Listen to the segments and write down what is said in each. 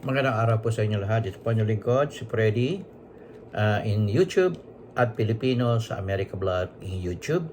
Magandang araw po sa inyo lahat. Ito po inyong lingkod, si Freddy, uh, in YouTube at Filipino sa America Vlog in YouTube.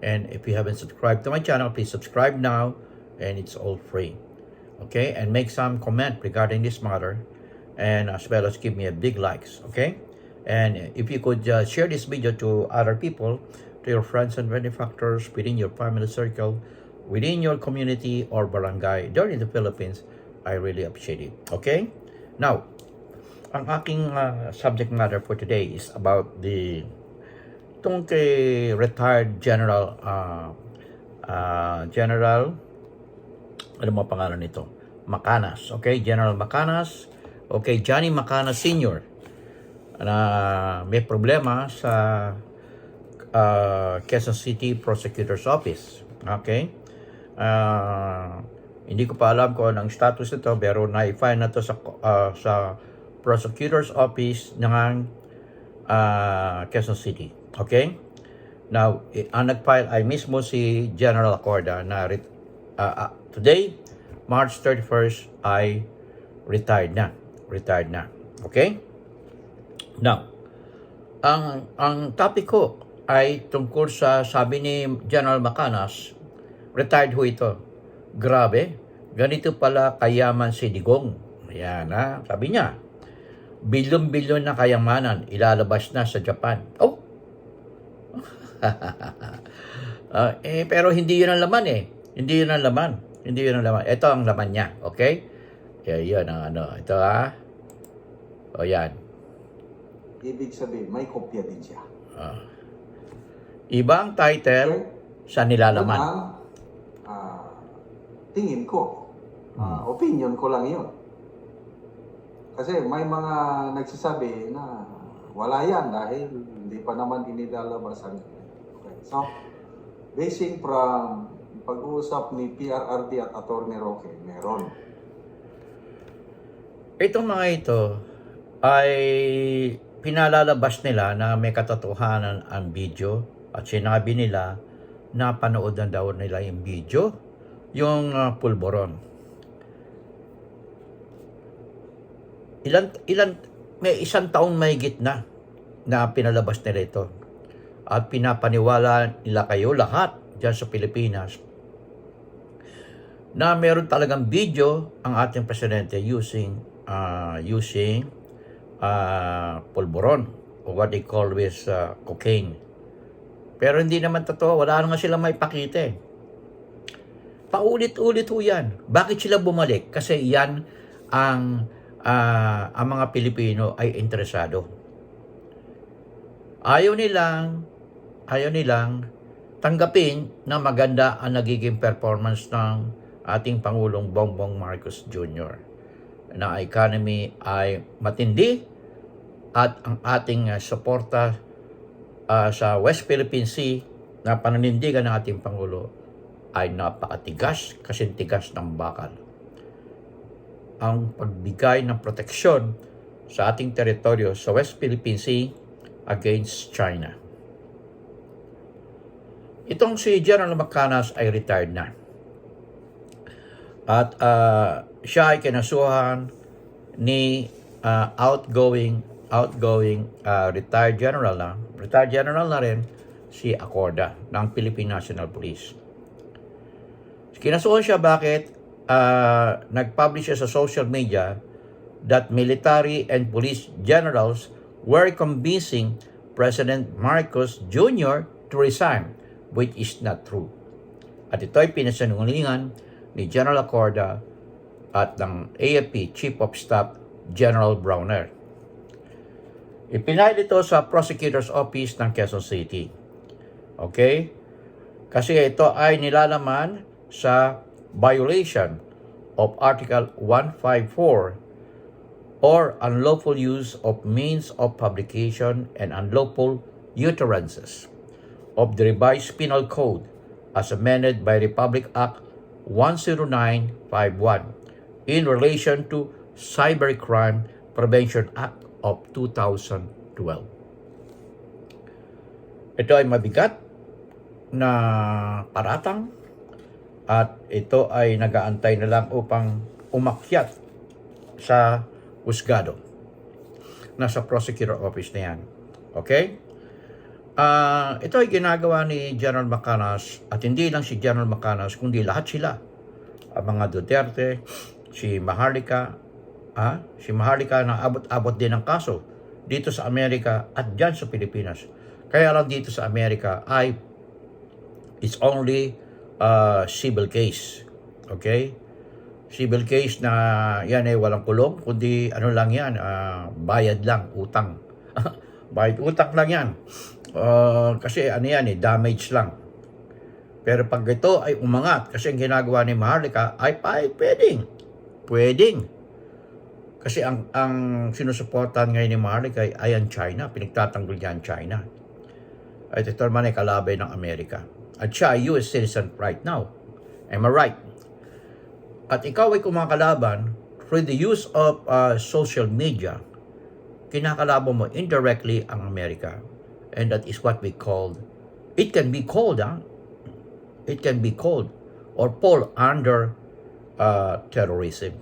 And if you haven't subscribed to my channel, please subscribe now and it's all free. Okay? And make some comment regarding this matter and as well as give me a big likes. Okay? And if you could uh, share this video to other people, to your friends and benefactors within your family circle, within your community or barangay there in the Philippines, I really appreciate it. Okay? Now, ang aking uh, subject matter for today is about the itong kay retired general uh, uh, general ano mo pangalan nito? Macanas. Okay, General Macanas. Okay, Johnny Macanas Sr. na may problema sa uh, Quezon City Prosecutor's Office. Okay? Uh, hindi ko pa alam kung anong status nito pero na-file na to sa uh, sa Prosecutor's Office ng uh, Quezon City. Okay? Now, ang nag-file ay mismo si General Acorda na uh, uh, today, March 31st, ay retired na. Retired na. Okay? Now, ang ang topic ko ay tungkol sa sabi ni General Macanas, retired ho ito. Grabe, ganito pala kayaman si Digong. Ayan ha, sabi niya, bilyon-bilyon na kayamanan ilalabas na sa Japan. Oh! Ah, eh, pero hindi yun ang laman eh. Hindi yun ang laman. Hindi yun ang laman. Ito ang laman niya. Okay? Kaya yun ang ano. Ito ha. O yan. Ibig sabihin, may kopya din siya. Ah. Ibang title sa nilalaman. Ang, ah, tingin ko, ah, opinion ko lang yun. Kasi may mga nagsasabi na wala yan dahil hindi pa naman inilalabas ang okay. So, basing from pag-uusap ni PRRD at Attorney Roque, meron. Itong mga ito ay pinalalabas nila na may katotohanan ang video at sinabi nila na panood na daw nila yung video, yung uh, pulboron. Ilan, ilan, may isang taong may na na pinalabas nila ito. At pinapaniwala nila kayo lahat dyan sa Pilipinas na meron talagang video ang ating presidente using uh, using uh, pulburon o what they call with uh, cocaine. Pero hindi naman totoo, wala nga sila may pakita eh. Paulit-ulit ho yan. Bakit sila bumalik? Kasi yan ang uh, ang mga Pilipino ay interesado. Ayaw nilang ayaw nilang tanggapin na maganda ang nagiging performance ng ating Pangulong Bongbong Marcos Jr. na economy ay matindi at ang ating uh, suporta uh, sa West Philippine Sea na pananindigan ng ating Pangulo ay napakatigas kasi tigas ng bakal. Ang pagbigay ng proteksyon sa ating teritoryo sa West Philippine Sea against China. Itong si General Macanas ay retired na. At uh, siya ay kinasuhan ni uh, outgoing outgoing uh, retired general na retired general na rin si Acorda ng Philippine National Police. Kinasuhan siya bakit uh, nag-publish siya sa social media that military and police generals were convincing President Marcos Jr. to resign, which is not true. At ito ay pinasanungalingan ni General Acorda at ng AFP Chief of Staff General Browner. Ipinail ito sa Prosecutor's Office ng Quezon City. Okay? Kasi ito ay nilalaman sa violation of Article 154 or unlawful use of means of publication and unlawful utterances of the revised penal code as amended by Republic Act 10951 in relation to Cybercrime Prevention Act of 2012. Ito ay mabigat na paratang at ito ay nagaantay na lang upang umakyat sa husgado. Nasa prosecutor office na yan. Okay? Ah, ito ay ginagawa ni General Macanas at hindi lang si General Macanas kundi lahat sila. Ang mga Duterte, si Maharlika, ah, si Maharlika na abot-abot din ng kaso dito sa Amerika at dyan sa Pilipinas. Kaya lang dito sa Amerika ay it's only uh, civil case. Okay? Civil case na yan ay walang kulong, kundi ano lang yan, ah, bayad lang, utang. bayad utang lang yan. Ah, kasi ano yan eh, damage lang. Pero pag ito ay umangat, kasi ang ginagawa ni Maharlika ay, ay pwedeng. Pwedeng. Kasi ang ang sinusuportahan ngayon ni Maharlika ay, ay ang China. Pinagtatanggol niya ang China. At ito naman ay kalabay ng Amerika. At siya ay US citizen right now. Am I right? At ikaw ay kumakalaban through the use of uh, social media. Kinakalaban mo indirectly ang Amerika. And that is what we call, it can be called, ah, it can be called or fall under uh, terrorism.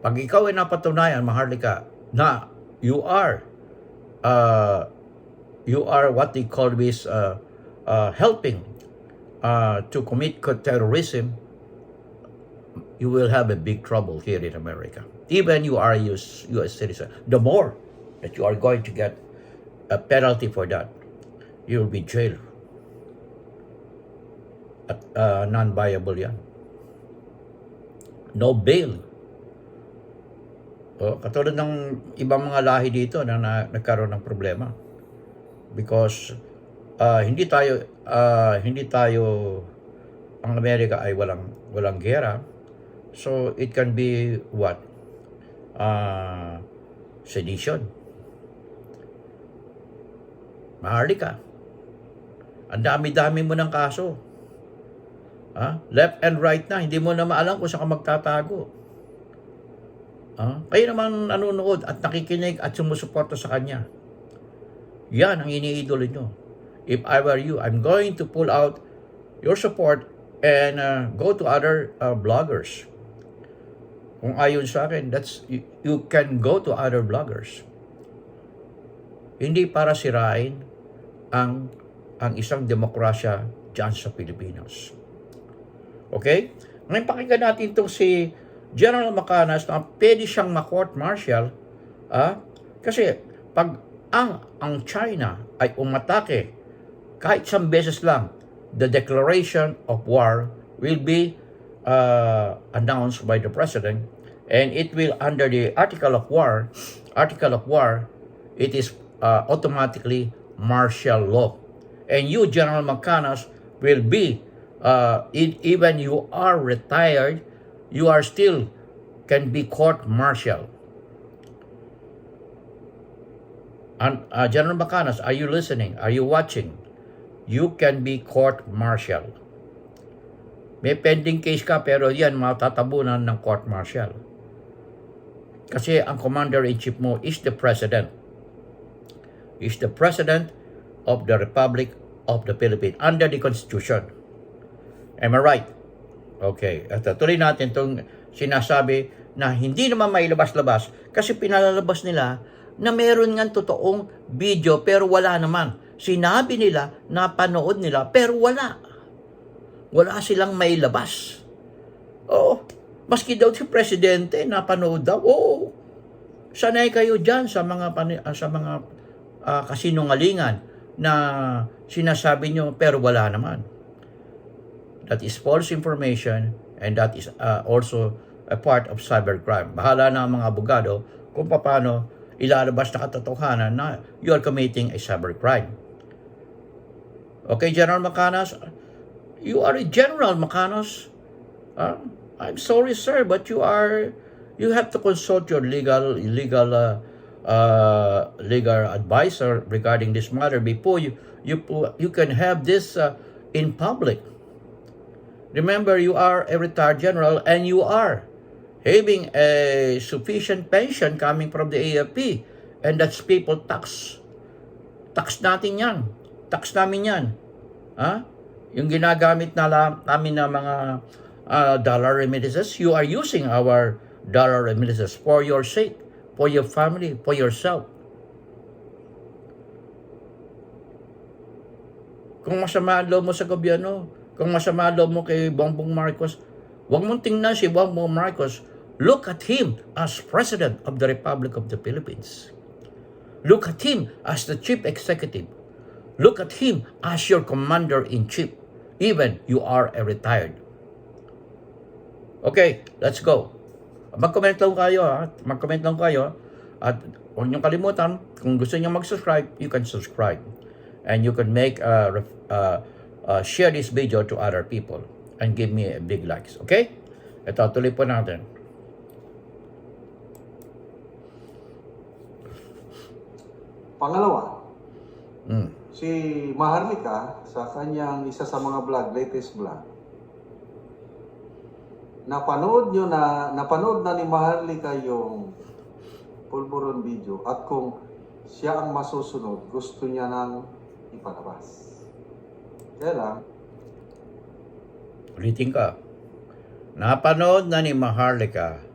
Pag ikaw ay napatunayan, Maharlika, na you are uh, you are what they call this uh, uh, helping uh, to commit co- terrorism, you will have a big trouble here in America. Even you are a US, citizen. The more that you are going to get a penalty for that, you will be jailed. Uh, non-viable yan. No bail. Oh, katulad ng ibang mga lahi dito na, na nagkaroon ng problema. Because uh, hindi tayo uh, hindi tayo ang Amerika ay walang walang gera. So it can be what? Uh, sedition. Maharlika. Ang dami-dami mo ng kaso. Ha? Left and right na, hindi mo na maalam kung saan ka magtatago. Ah, kayo naman nanonood at nakikinig at sumusuporta sa kanya. Yan ang iniidolo nyo. If I were you, I'm going to pull out your support and uh, go to other uh, bloggers. Kung ayon sa akin, that's you, you can go to other bloggers. Hindi para sirain ang ang isang demokrasya dyan sa Pilipinas. Okay? Ngayon pakinggan natin itong si General Macanas na pwede siyang ma-court martial ah, kasi pag ang ang China ay umatake kahit isang beses lang the declaration of war will be uh, announced by the president and it will under the article of war article of war it is uh, automatically martial law and you General Macanas will be uh, it, even you are retired you are still can be court martial. And uh, General Macanas, are you listening? Are you watching? You can be court martial. May pending case ka pero yan matatabunan ng court martial. Kasi ang commander-in-chief mo is the president. Is the president of the Republic of the Philippines under the Constitution. Am I right? Okay, at tuloy natin itong sinasabi na hindi naman mailabas-labas kasi pinalalabas nila na meron nga totoong video pero wala naman. Sinabi nila na panood nila pero wala. Wala silang mailabas. Oo, maski daw si presidente napanood daw. Oo, sanay kayo dyan sa mga, ah, sa mga ah, kasinungalingan na sinasabi nyo pero wala naman that is false information and that is uh, also a part of cybercrime. Bahala na ang mga abogado kung paano ilalabas na katotohanan na you are committing a cybercrime. Okay, General Macanas, you are a General Macanas. Uh, I'm sorry, sir, but you are you have to consult your legal legal uh, uh, legal advisor regarding this matter before you you you can have this uh, in public. Remember, you are a retired general and you are having a sufficient pension coming from the AFP. And that's people tax. Tax natin yan. Tax namin yan. Ha? Yung ginagamit na namin na mga uh, dollar remittances. You are using our dollar remittances for your sake, for your family, for yourself. Kung masama ang loob mo sa gobyerno, kung masama ang loob mo kay Bongbong Marcos, huwag mong tingnan si Bongbong Marcos. Look at him as President of the Republic of the Philippines. Look at him as the Chief Executive. Look at him as your Commander-in-Chief. Even you are a retired. Okay, let's go. Mag-comment lang kayo ha. Mag-comment lang kayo. At huwag niyong kalimutan, kung gusto niyo mag-subscribe, you can subscribe. And you can make, uh, ref- uh, uh, share this video to other people. And give me a big likes. Okay? Ito, tuloy po natin. Pangalawa, Mm. si Maharlika sa kanyang isa sa mga vlog, latest vlog, napanood nyo na, napanood na ni Maharlika yung pulburon video at kung siya ang masusunod, gusto niya nang ipalabas. Kaya lang, Ulitin ka. Napanood na ni Maharlika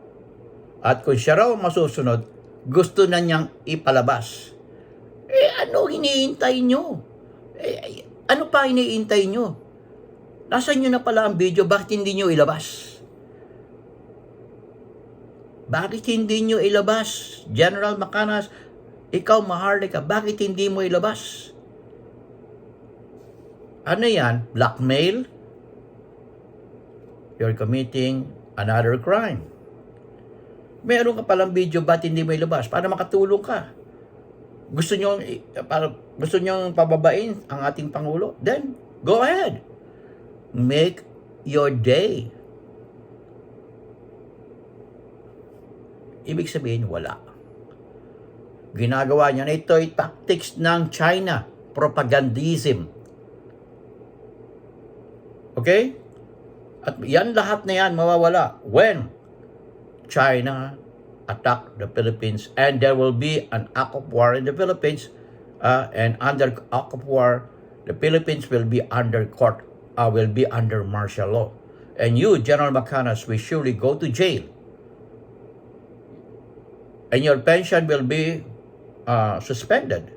at kung siya raw masusunod, gusto na niyang ipalabas. Eh, ano hinihintay nyo? Eh, ano pa hinihintay nyo? Nasaan nyo na pala ang video? Bakit hindi nyo ilabas? Bakit hindi nyo ilabas? General Macanas, ikaw Maharlika, bakit hindi mo ilabas? Ano yan? Blackmail? You're committing another crime. Meron ka palang video, ba't hindi mo ilabas? Para makatulong ka. Gusto nyo, para, gusto nyo pababain ang ating Pangulo? Then, go ahead. Make your day. Ibig sabihin, wala. Ginagawa niya na ito ay tactics ng China. Propagandism. Okay? At yan lahat na yan mawawala when China attack the Philippines. And there will be an act of war in the Philippines uh, and under act of war the Philippines will be under court uh, will be under martial law. And you General Macanas will surely go to jail. And your pension will be uh, suspended.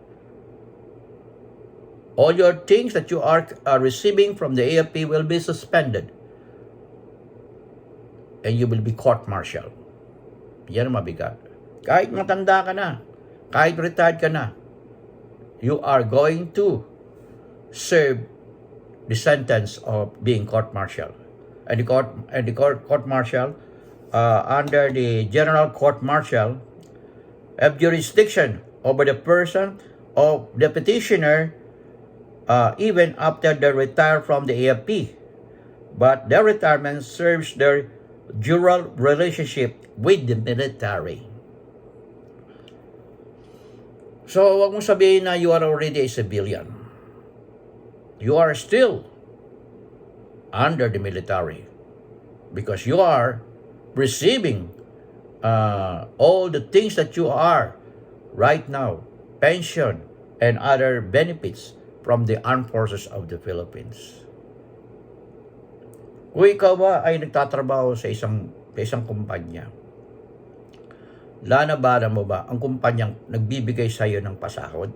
All your things that you are uh, receiving from the AFP will be suspended and you will be court-martialed. Yan ang mabigat. Kahit matanda ka na, kahit retired ka na, you are going to serve the sentence of being court-martialed. And the court and the court court-martial uh, under the general court-martial have jurisdiction over the person of the petitioner uh, even after they retire from the AFP. But their retirement serves their dual relationship with the military. So, wag mo sabihin na you are already a civilian. You are still under the military because you are receiving uh, all the things that you are right now, pension and other benefits from the armed forces of the Philippines. Kung ikaw ba ay nagtatrabaho sa isang sa isang kumpanya, lanabanan mo ba ang kumpanyang nagbibigay sa iyo ng pasahod?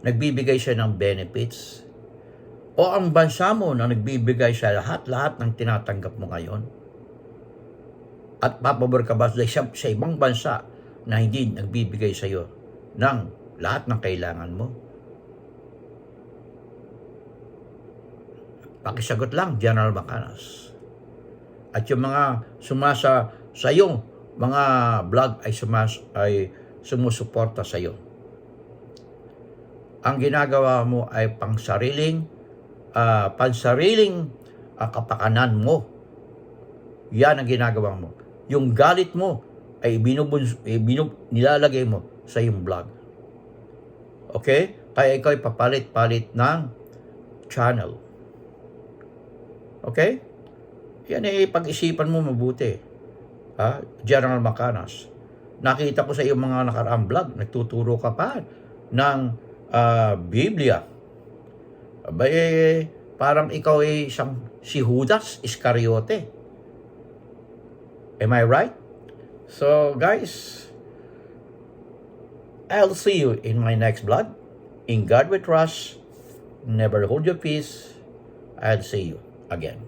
Nagbibigay siya ng benefits? O ang bansa mo na nagbibigay sa lahat-lahat ng tinatanggap mo ngayon? At papabor ka ba sa, sa ibang bansa na hindi nagbibigay sa iyo ng lahat ng kailangan mo? Pakisagot lang, General Macanas. At yung mga sumasa sa iyong mga vlog ay sumas ay sumusuporta sa iyo. Ang ginagawa mo ay pangsariling ah, pansariling ah, kapakanan mo. Yan ang ginagawa mo. Yung galit mo ay binubuns, eh, binub, nilalagay mo sa iyong vlog. Okay? Kaya ikaw ay papalit-palit ng channel. Okay? Yan ay pag-isipan mo mabuti. Ha? General Macanas. Nakita ko sa iyong mga nakaraang vlog, nagtuturo ka pa ng ah, Biblia. Abay, eh, Parang ikaw ay siyang si Judas Iscariote. Am I right? So, guys, I'll see you in my next vlog. In God we trust. Never hold your peace. I'll see you again.